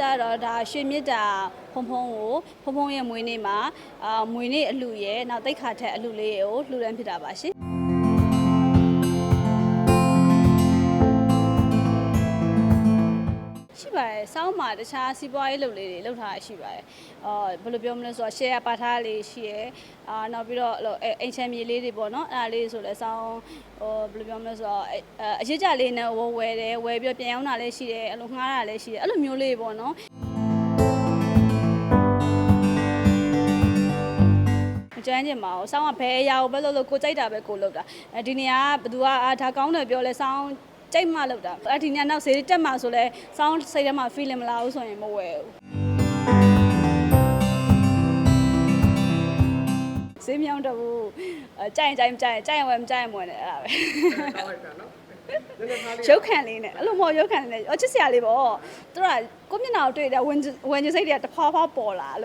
တော့ဒါရွှေမြစ်တာဖုံဖုံကိုဖုံဖုံရဲ့မွေးနေ့မှာအာမွေးနေ့အလှရဲ့နောက်တိတ်ခါထက်အလှလေးကိုလှူဒန်းဖြစ်တာပါရှင် ပါတယ်။စောင်းမှာတခြားစီးပွားရေးလုပ်လေးတွေလုပ်ထားတာရှိပါတယ်။အော်ဘယ်လိုပြောမလဲဆိုတော့ share ပါထားလေးရှိရယ်။အာနောက်ပြီးတော့အဲ့လိုအိမ်ချမ်းမြေလေးတွေပေါ့နော်။အဲ့ဒါလေးဆိုလဲစောင်းဟိုဘယ်လိုပြောမလဲဆိုတော့အဲ့အရစ်ကြလေးနဲ့ဝယ်ဝယ်တယ်ဝယ်ပြီးတော့ပြန်ရောက်တာလည်းရှိတယ်အဲ့လိုငှားတာလည်းရှိတယ်အဲ့လိုမျိုးလေးပေါ့နော်။မကြမ်းကျင်ပါဘူး။စောင်းကဘယ်အရာကိုပဲလုပ်လို့ကိုကြိုက်တာပဲကိုလုပ်တာ။အဲဒီနေရာကဘသူကအာဒါကောင်းတယ်ပြောလဲစောင်း ကြိတ်မှလုပ်တာ။အဲဒီနေရာနောက်ဈေးတက်မှဆိုလဲစောင်းစိတ်ထဲမှာ feeling မလာဘူးဆိုရင်မဝယ်ဘူး။ဈေးမြောင်းတော့ဘူး။အဲကြိုက်ရင်ကြိုက်မကြိုက်ရင်ကြိုက်ရင်ဝယ်မကြိုက်ရင်မဝယ်နဲ့အဲ့ဒါပဲကောင်းလိုက်တာနော်နည်းနည်းထားလေးရုပ်ခံလေးနဲ့အဲ့လိုမဟုတ်ရုပ်ခံလေးနဲ့အော်ချစ်စရာလေးပေါ့သူကကိုမျက်နှာကိုတွေ့တယ်ဝင်ဝင်ချင်စိတ်တွေကတဖွာဖွာပေါ်လာအဲ့လို